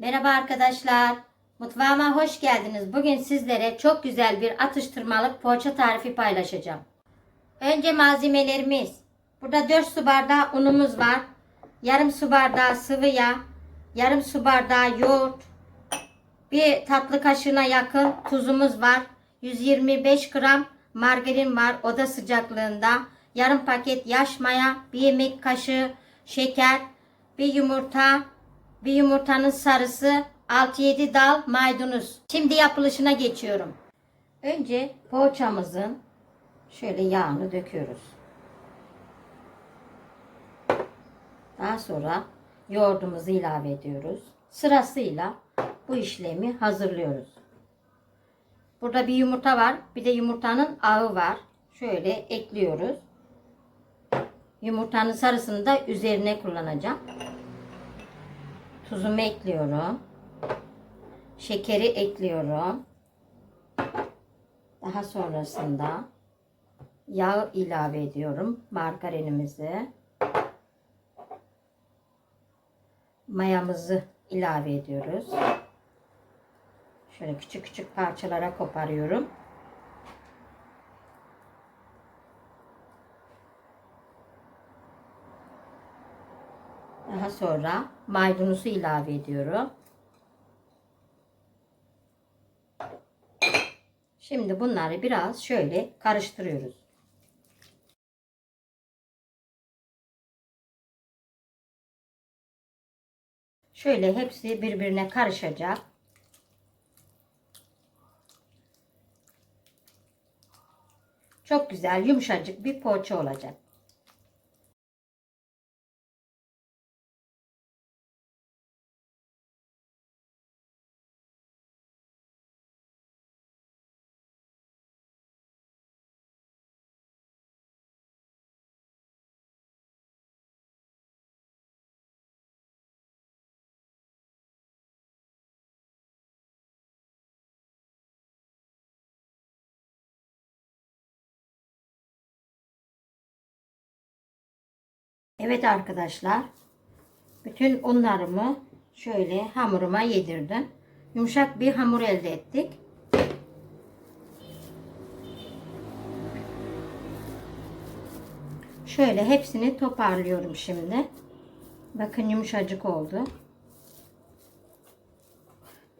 Merhaba arkadaşlar. Mutfağıma hoş geldiniz. Bugün sizlere çok güzel bir atıştırmalık poğaça tarifi paylaşacağım. Önce malzemelerimiz. Burada 4 su bardağı unumuz var. Yarım su bardağı sıvı yağ. Yarım su bardağı yoğurt. Bir tatlı kaşığına yakın tuzumuz var. 125 gram margarin var oda sıcaklığında. Yarım paket yaş maya, bir yemek kaşığı şeker, bir yumurta, bir yumurtanın sarısı, 6-7 dal maydanoz. Şimdi yapılışına geçiyorum. Önce poğaçamızın şöyle yağını döküyoruz. Daha sonra yoğurdumuzu ilave ediyoruz. Sırasıyla bu işlemi hazırlıyoruz. Burada bir yumurta var. Bir de yumurtanın ağı var. Şöyle ekliyoruz. Yumurtanın sarısını da üzerine kullanacağım. Tuzumu ekliyorum. Şekeri ekliyorum. Daha sonrasında yağ ilave ediyorum. Margarinimizi. Mayamızı ilave ediyoruz. Şöyle küçük küçük parçalara koparıyorum. Daha sonra maydanozu ilave ediyorum. Şimdi bunları biraz şöyle karıştırıyoruz. Şöyle hepsi birbirine karışacak. Çok güzel yumuşacık bir poğaça olacak. Evet arkadaşlar. Bütün unlarımı şöyle hamuruma yedirdim. Yumuşak bir hamur elde ettik. Şöyle hepsini toparlıyorum şimdi. Bakın yumuşacık oldu.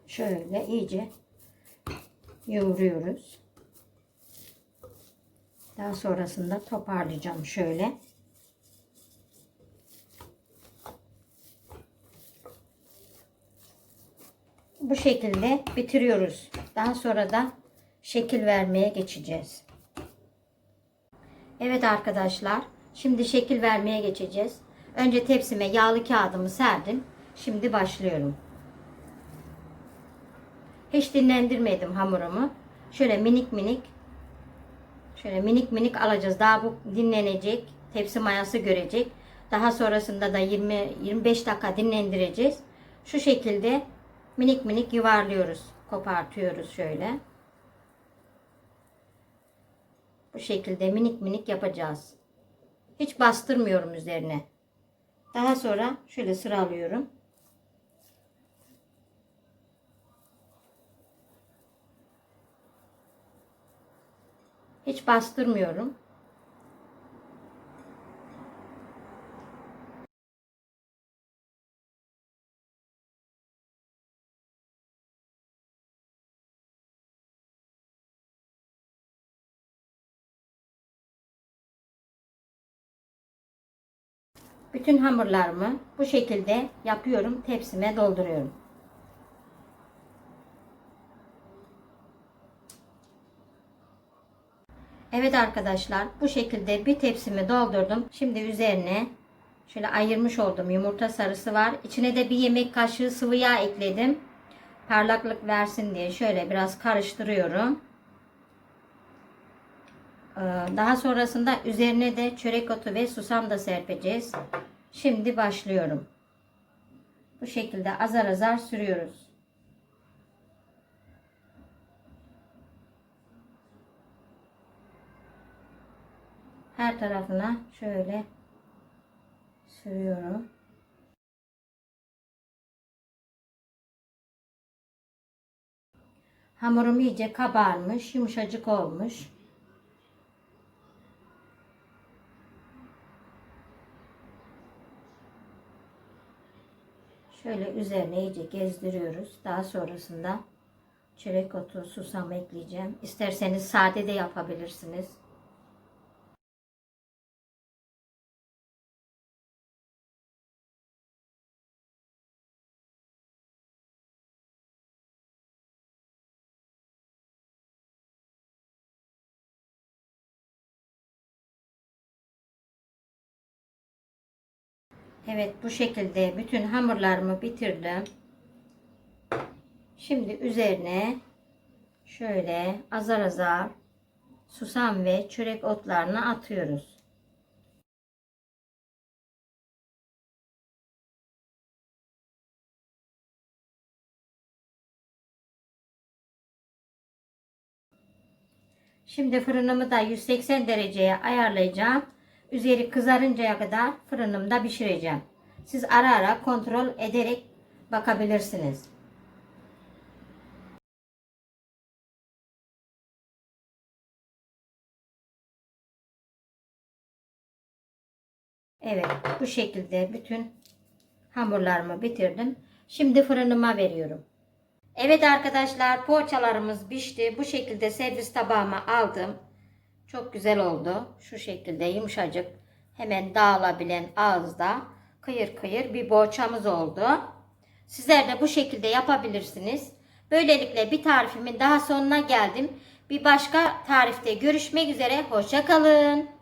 Şöyle iyice yoğuruyoruz. Daha sonrasında toparlayacağım şöyle. Bu şekilde bitiriyoruz. Daha sonra da şekil vermeye geçeceğiz. Evet arkadaşlar. Şimdi şekil vermeye geçeceğiz. Önce tepsime yağlı kağıdımı serdim. Şimdi başlıyorum. Hiç dinlendirmedim hamurumu. Şöyle minik minik şöyle minik minik alacağız. Daha bu dinlenecek. Tepsi mayası görecek. Daha sonrasında da 20 25 dakika dinlendireceğiz. Şu şekilde minik minik yuvarlıyoruz. Kopartıyoruz şöyle. Bu şekilde minik minik yapacağız. Hiç bastırmıyorum üzerine. Daha sonra şöyle sıralıyorum. Hiç bastırmıyorum. Bütün hamurlarımı bu şekilde yapıyorum. Tepsime dolduruyorum. Evet arkadaşlar bu şekilde bir tepsimi doldurdum. Şimdi üzerine şöyle ayırmış olduğum yumurta sarısı var. İçine de bir yemek kaşığı sıvı yağ ekledim. Parlaklık versin diye şöyle biraz karıştırıyorum. Ee, daha sonrasında üzerine de çörek otu ve susam da serpeceğiz. Şimdi başlıyorum. Bu şekilde azar azar sürüyoruz. Her tarafına şöyle sürüyorum. Hamurum iyice kabarmış, yumuşacık olmuş. Şöyle üzerine iyice gezdiriyoruz. Daha sonrasında çörek otu, susam ekleyeceğim. İsterseniz sade de yapabilirsiniz. Evet bu şekilde bütün hamurlarımı bitirdim. Şimdi üzerine şöyle azar azar susam ve çörek otlarını atıyoruz. Şimdi fırınımı da 180 dereceye ayarlayacağım. Üzeri kızarıncaya kadar fırınımda pişireceğim. Siz ara ara kontrol ederek bakabilirsiniz. Evet bu şekilde bütün hamurlarımı bitirdim. Şimdi fırınıma veriyorum. Evet arkadaşlar poğaçalarımız pişti. Bu şekilde servis tabağıma aldım. Çok güzel oldu. Şu şekilde yumuşacık hemen dağılabilen ağızda kıyır kıyır bir poğaçamız oldu. Sizler de bu şekilde yapabilirsiniz. Böylelikle bir tarifimin daha sonuna geldim. Bir başka tarifte görüşmek üzere. Hoşçakalın.